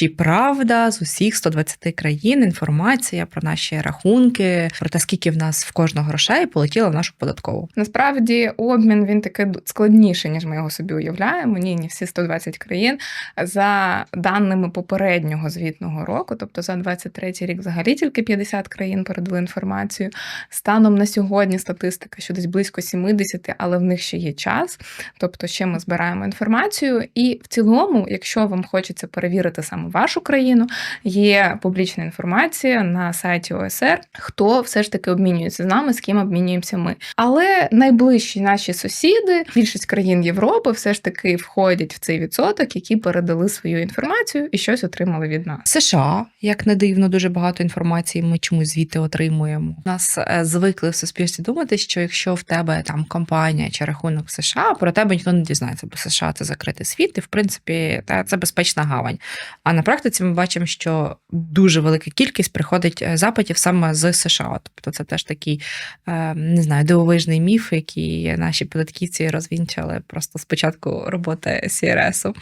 чи правда з усіх 120 країн інформація про наші рахунки, про те, скільки в нас в кожного грошей полетіло в нашу податкову. Насправді обмін він таки складніший, ніж ми його собі уявляємо. Ні, не всі 120 країн. За даними попереднього звітного року, тобто за 23 рік, взагалі тільки 50 країн передали інформацію. Станом на сьогодні статистика, що десь близько 70, але в них ще є час. Тобто, ще ми збираємо інформацію. І в цілому, якщо вам хочеться перевірити саме вашу країну, є публічна інформація на сайті ОСР, хто все ж таки обмінюється з нами, з ким обмінюємося ми. Але найближчі наші сусіди, більшість країн Європи, все ж таки входять в цей відсоток, які передали свою інформацію і щось отримали від нас. США, як не дивно, дуже багато інформації ми чомусь звідти отримуємо. Нас е, звикли в суспільстві думати, що якщо в тебе там компанія чи рахунок в США, про тебе ніхто не дізнається, бо США це закритий світ, і в принципі це безпечна гавань. А на практиці ми бачимо, що дуже велика кількість приходить е, запитів саме з США. Тобто це теж такий е, не знаю, дивовижний міф, який наші податківці розвінчали просто спочатку роботи CRS-у.